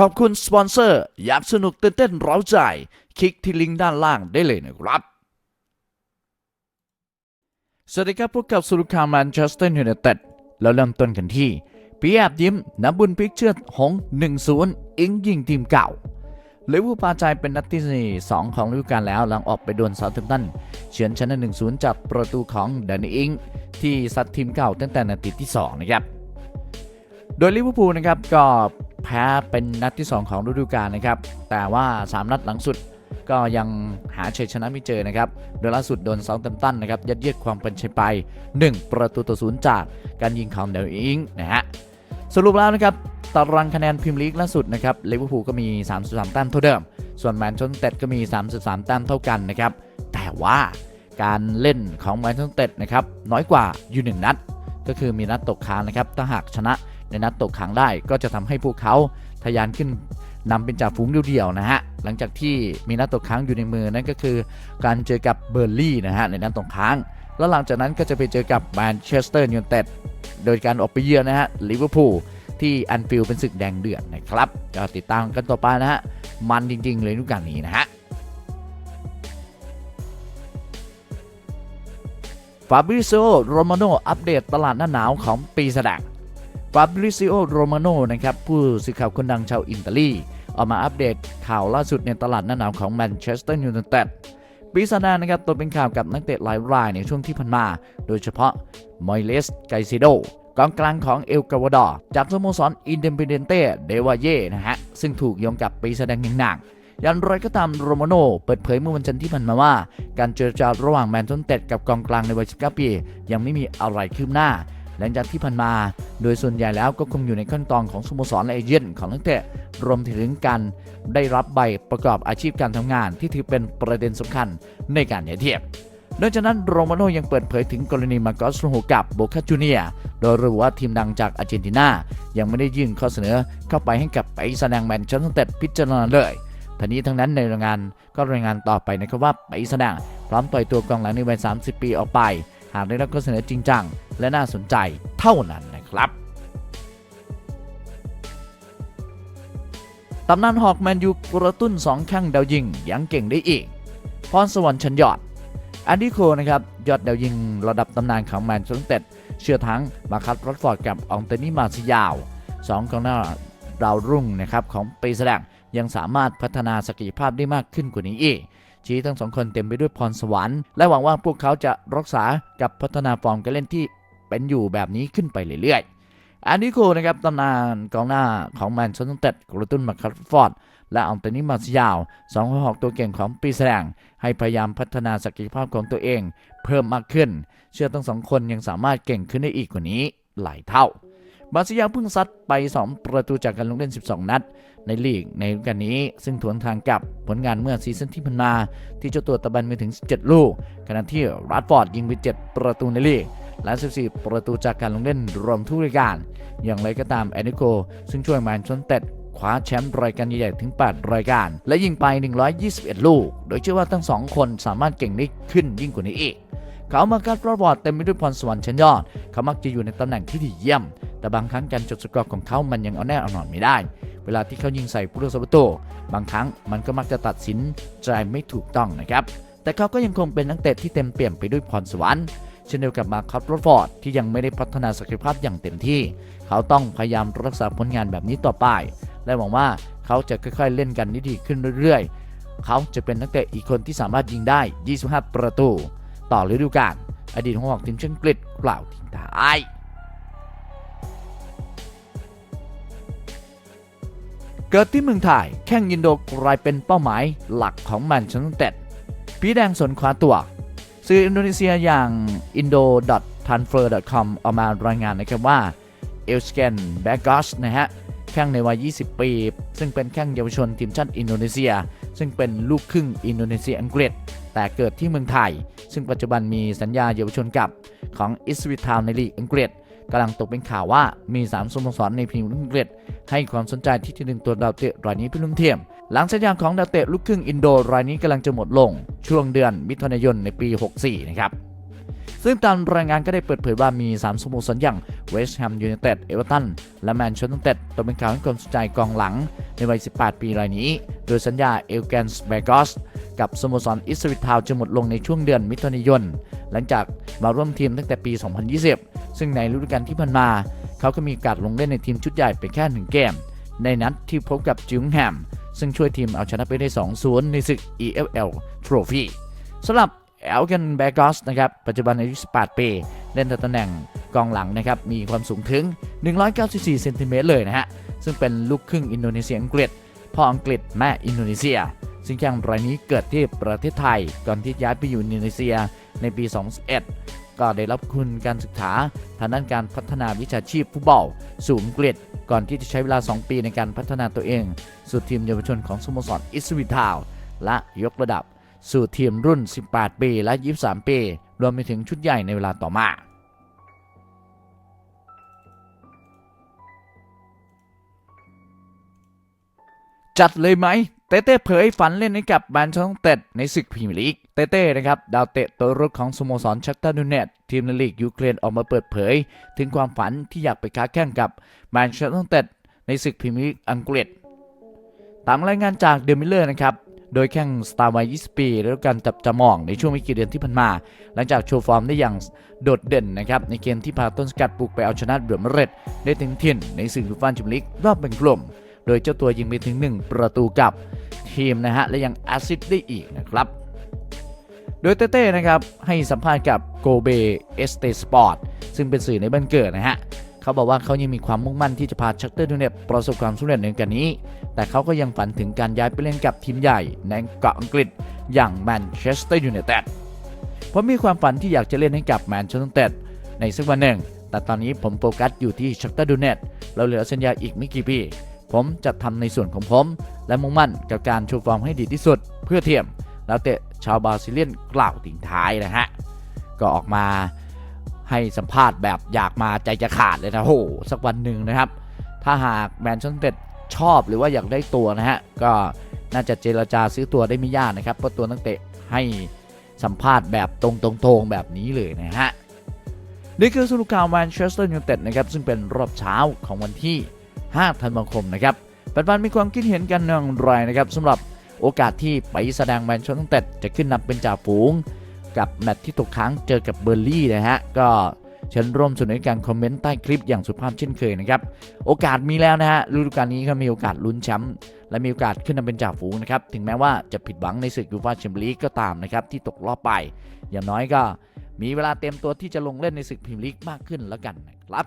ขอบคุณสปอนเซอร์อยากสนุกตื่นเต้นเร้าใจ คลิกที่ลิงก์ด้านล่างได้เลยนะครับ สวัสดีครับพวกกับสุรุคาแมนเชสเตอร์ยูไนเต็ดแล้วเริ่มต้นกันที่ปีแอบยิ้มน้ำบุญพิกเชือดหง1-0 อิงยิงทีมเก่าลิเวอร์พูลปาใจเป็นนัดที่2ของฤดูกาลแล้ว หลังออกไปดวลเซาท์แฮมป์ตันเฉือนชนะ1-0 จากประตูของแดนนี่อิงที่ซัดทีมเก่าตั้งแต่นาทีที่ 2 นะครับ โดยลิเวอร์พูลนะครับก็ แพ้เป็นนัดที่ 2 ของฤดูกาลนะครับ แต่ว่า 3 นัดหลังสุดก็ยังหาชัยชนะไม่เจอนะครับ โดยล่าสุดโดนซาท์แฮมตันนะครับยัดเยียดความเป็นชัยไป 1 ประตูต่อศูนย์จากการยิงของเดลอิงนะฮะ สรุปแล้วนะครับตารางคะแนนพรีเมียร์ลีกล่าสุดนะครับลิเวอร์พูลก็มี 33 แต้มเท่าเดิม ส่วนแมนเชสเตอร์ก็มี 33 แต้มเท่ากันนะครับ แต่ว่าการเล่นของแมนเชสเตอร์นะครับน้อยกว่าอยู่หนึ่งนัด ก็คือมีนัดตกค้างนะครับถ้าหากชนะ ในนัดตกค้างได้ก็จะทำให้พวกเขาทะยานขึ้นนำเป็นจ่าฝูงเดี่ยวๆนะฮะหลังจากที่มีนัดตกค้างอยู่ในมือนั่นก็คือการเจอกับเบอร์ลี่นะฮะในนัดตกค้าง แล้วหลังจากนั้นก็จะไปเจอกับแมนเชสเตอร์ยูไนเต็ดโดยการออกไปเยือนนะฮะลิเวอร์พูลที่แอนฟิลเป็นศึกแดงเดือดนะครับก็ติดตามกันต่อไปนะฮะมันจริง ๆ เลยทุกการนี้นะฮะฟาบิโอโรมาโนอัปเดตตลาดหน้าหนาวของปีแสดง ฟาบริซิโอโรมาโนนะครับผู้สื่อข่าวคนดังชาวอิตาลีออกมาอัปเดตข่าวล่าสุดในตลาดหน้าหนาวของแมนเชสเตอร์ยูไนเต็ดปีศาจนะครับตัวเป็นข่าวกับนักเตะหลายรายในช่วงที่ผ่านมา โดยเฉพาะมอยเลสไกซิโดกองกลางของเอลกาวาดอร์จากสโมสรอินเดปเดนเต้เดวาเย่นะฮะ ซึ่งถูกโยงกับปีแสดงอย่างหนักยันไรก็ตามโรมาโนเปิดเผยเมื่อวันจันทร์ที่ผ่านมาว่า การเจรจาระหว่างแมนเชสเตอร์กับกองกลางในวัย 19 ปี ยังไม่มีอะไรคืบหน้า หลังจากที่ผ่านมา โดยส่วนใหญ่แล้วก็คงอยู่ในขั้นตอนของสโมสรและเอเจนต์ของนักเตะรวมถึงการได้รับใบประกอบอาชีพการทำงาน ที่ถือเป็นประเด็นสำคัญในการเหยียดเทียบนอกจากนั้นโรมาโนยังเปิดเผยถึงกรณีมาโกสโฮกับโบคาจูเนีย โดยระบุว่าทีมดังจากอาร์เจนตินา ยังไม่ได้ยื่นข้อเสนอเข้าไปให้กับไปแสดงแมนเชสเตอร์พิจารณาเลยทั้งนี้ทั้งนั้นในรายงานก็รายงานต่อไปนะครับว่าไปแสดงพร้อมปล่อยตัวกองหลังในวัย 30 ปีออกไป หากได้รับข้อเสนอจริงจังและน่าสนใจเท่านั้นนะครับตำนานหอกแมนยูกระตุ้นสองข้างดาวยิงยังเก่งได้อีก พรสวรรค์ชั้นยอดอันดี้โคนะครับ ยอดดาวยิงระดับตำนานของแมนเชสเตอร์เชื่อทั้งมาคัตรอดฟอร์ดกับอองเตนี่มาซิยาวสองกองหน้าดาวรุ่งนะครับของปีแสดงยังสามารถพัฒนาศักยภาพได้มากขึ้นกว่านี้อีก ชี้ทั้งสองคนเต็มไปด้วยพรสวรรค์และหวังว่าพวกเขาจะรักษากับพัฒนาฟอร์มการเล่นที่เป็นอยู่แบบนี้ขึ้นไปเรื่อยๆอันนี้โคนะครับตำนานกองหน้าของแมนเชสเตอร์เต็ดกระตุ้นมาคัตฟอร์ดและอองเตนีมาซยาวสองหัวหอกตัวเก่งของปีแสดง ให้พยายามพัฒนาศักยภาพของตัวเอง เพิ่มมากขึ้น เชื่อทั้งสองคนยังสามารถเก่งขึ้นได้อีกกว่านี้หลายเท่า มาซิยาเพิ่งซัดไป 2 ประตูจากการลงเล่น 12 นัด ในลีกในฤดูกาลนี้ ซึ่งทวนทางกับผลงานเมื่อซีซั่นที่ผ่านมา ที่เจ้าตัวตะบันไปถึง 17 ลูก ขณะที่รัดฟอร์ดยิงไป 7 ประตูในลีกและ 14 ประตูจากการลงเล่นรวมทุกรายการ อย่างไรก็ตามแอนิโก ซึ่งช่วยแมนเชสเตอร์คว้าแชมป์รายการใหญ่ๆถึง 8 รายการ และยิงไป 121 ลูก โดยเชื่อว่าทั้งสองคนสามารถเก่งได้ขึ้นยิ่งกว่านี้อีก เขามาการรอบอร์เต็มไปด้วยพรสวรรค์ชั้นยอด เขามักจะอยู่ในตำแหน่งที่ดีเยี่ยม แต่บางครั้งการจดสกอร์ของเขามันยังเอาแน่เอานอนไม่ได้ เวลาที่เขายิงใส่ผู้รักษาประตูบางครั้งมันก็มักจะตัดสินใจไม่ถูกต้องนะครับ แต่เขาก็ยังคงเป็นนักเตะที่เต็มเปี่ยมไปด้วยพรสวรรค์เช่นเดียวกับมาคัตโรฟอร์ดที่ยังไม่ได้พัฒนาศักยภาพอย่างเต็มที่ เขาต้องพยายามรักษาผลงานแบบนี้ต่อไป และหวังว่าเขาจะค่อยๆเล่นกันได้ดีขึ้นเรื่อยๆ เขาจะเป็นนักเตะอีกคนที่สามารถยิงได้ 25 ประตู ต่อฤดูกาลอดีตหัวหอกทีมชาติอังกฤษกล่าวทิ้งท้ายเกิดที่เมืองไทยแข่งยินโดกลายเป็นเป้าหมายหลักของแมนเชสเตอร์ปีแดงสนคว้าตัว สื่ออินโดนีเซียอย่าง indo.transfer.com ออกมารายงานนะครับว่าเอลสเกนแบกอสนะฮะแข้งในวัย 20 ปี ซึ่งเป็นแข้งเยาวชนทีมชาติอินโดนีเซีย ซึ่งเป็นลูกครึ่งอินโดนีเซียอังกฤษ แต่เกิดที่เมืองไทย ซึ่งปัจจุบันมีสัญญาเยาวชนกับของอิสวิทาวในลีกอังกฤษกำลังตกเป็นข่าวว่ามี 3สโมสรในพรีเมียร์ลีกอังกฤษให้ความสนใจที่จะดึงตัวดาวเตะรายนี้เป็นลุ่มเทียม หลังสัญญาของดาวเตะลูกครึ่งอินโดรายนี้กำลังจะหมดลง ช่วงเดือนมิถุนายนในปี 64 นะครับซึ่งตามรายงานก็ได้เปิดเผยว่ามี 3สโมสรอย่างเวสต์แฮมยูไนเต็ด เอเวอร์ตัน และแมนเชสเตอร์ยูไนเต็ดตกเป็นข่าวให้ความสนใจกองหลังในวัย 18 ปีรายนี้ โดยสัญญาเอลแกนส์เบกอส กับสโมสรอิสริทาวจะหมดลงในช่วงเดือนมิถุนายน หลังจากมาร่วมทีมตั้งแต่ปี 2020 ซึ่งในฤดูกาลที่ผ่านมา เขาก็มีกาสลงเล่นในทีมชุดใหญ่ไปแค่หนึ่งเกม ในนัดที่พบกับจิงแฮม ซึ่งช่วยทีมเอาชนะไปได้ 2-0 ในศึก EFL Trophy สำหรับเอลเกนแบกอสนะครับปัจจุบันอายุ 18 ปี เล่นตำแหน่งกองหลังนะครับ มีความสูงถึง 194 เซนติเมตรเลยนะฮะ ซึ่งเป็นลูกครึ่งอินโดนีเซียอังกฤษพ่ออังกฤษแม่อินโดนีเซีย ซึ่งแข้งรายนี้เกิดที่ประเทศไทย ก่อนที่ย้ายไปอยู่อินโดนีเซียในปี 2011 ก็ได้รับคุณการศึกษาทางด้านการพัฒนาวิชาชีพฟุตบอลสู่อังกฤษก่อนที่จะใช้เวลา 2 ปีในการพัฒนาตัวเอง สู่ทีมเยาวชนของสโมสรอิสวิทาวและยกระดับ สู่ทีมรุ่น 18 ปีและ 23 ปี รวมไปถึงชุดใหญ่ในเวลาต่อมาจัดเลยไหม เต้เต้เผยฝันเล่นให้กับแมนเชสเตอร์เต็ดในศึกพรีเมียร์ลีก เต้เต้นะครับดาวเตะตัวรุกของสโมสรชักตาร์ดูเนตทีมในลีกยูเครนออกมาเปิดเผย ถึงความฝันที่อยากไปค้าแข่งกับแมนเชสเตอร์เต็ดในศึกพรีเมียร์ลีกอังกฤษ ตามรายงานจากเดมิเลอร์นะครับโดยแข่งสตาร์วัย20 ปีได้รับการจับจามองในช่วงไม่กี่เดือนที่ผ่านมา หลังจากโชว์ฟอร์มได้อย่างโดดเด่นนะครับในเกมที่พาต้นสกัดปลุกไปเอาชนะเดือมเร็ดได้ถึงถิ่นในศึกยูฟ่าแชมลีกรอบแบ่งกลุ่ม โดยเจ้าตัวยิงไปถึง 1 ประตูกับ ทีมนะฮะ และยังแอสซิสต์ได้อีกนะครับ โดยเต้ๆนะครับ ให้สัมภาษณ์กับโกเบเอสเตสปอร์ตซึ่งเป็นสื่อในบ้านเกิดนะฮะเขาบอกว่าเขายังมีความมุ่งมั่นที่จะพาชักเตอร์ดูเนตประสบความสำเร็จในการนี้ แต่เขาก็ยังฝันถึงการย้ายไปเล่นกับทีมใหญ่ในเกาะอังกฤษอย่างแมนเชสเตอร์ยูไนเต็ดผมมีความฝันที่อยากจะเล่นให้กับแมนเชสเตอร์ยูไนเต็ดในสักวันหนึ่ง แต่ตอนนี้ผมโฟกัสอยู่ที่ชักเตอร์ดูเนตเราเหลือสัญญาอีกไม่กี่ปี ผมจะทำในส่วนของผม และมุ่งมั่นกับการโชว์ฟอร์มให้ดีที่สุด เพื่อเทียมแล้วเตะชาวบราซิเลียนกล่าวทิ้งท้ายนะฮะ ก็ออกมาให้สัมภาษณ์แบบอยากมาใจจะขาดเลยนะโหสักวันหนึ่งนะครับ ถ้าหากแมนเชสเตอร์ชอบหรือว่าอยากได้ตัวนะฮะ ก็น่าจะเจรจาซื้อตัวได้ไม่ยากนะครับเพราะตัวนักเตะให้สัมภาษณ์แบบตรงๆๆแบบนี้เลยนะฮะนี่คือสรุปข่าวแมนเชสเตอร์ยูไนเต็ดนะครับซึ่งเป็นรอบเช้าของวันที่ 5 ธันวาคมนะครับปัจจุบันมีความคิดเห็นกันอย่างไรนะครับสำหรับโอกาสที่ไปแสดงแมนชสเตอร์ยูไนเต็ดจะขึ้นนำเป็นจ่าฝูง กับแมตช์ที่ตกค้างเจอกับเบอร์ลี่นะฮะก็เชิญร่วมสนุนในการคอมเมนต์ใต้คลิปอย่างสุภาพเช่นเคยนะครับ โอกาสมีแล้วนะฮะฤดูกาลนี้ก็มีโอกาสลุ้นแชมป์และมีโอกาสขึ้นนำเป็นจ่าฝูงนะครับ ถึงแม้ว่าจะผิดหวังในศึกยูฟ่าแชมเปี้ยนลีกก็ตามนะครับ ที่ตกรอบไป อย่างน้อยก็มีเวลาเต็มตัวที่จะลงเล่นในศึกพรีเมียร์ลีกมากขึ้นแล้วกันนะครับ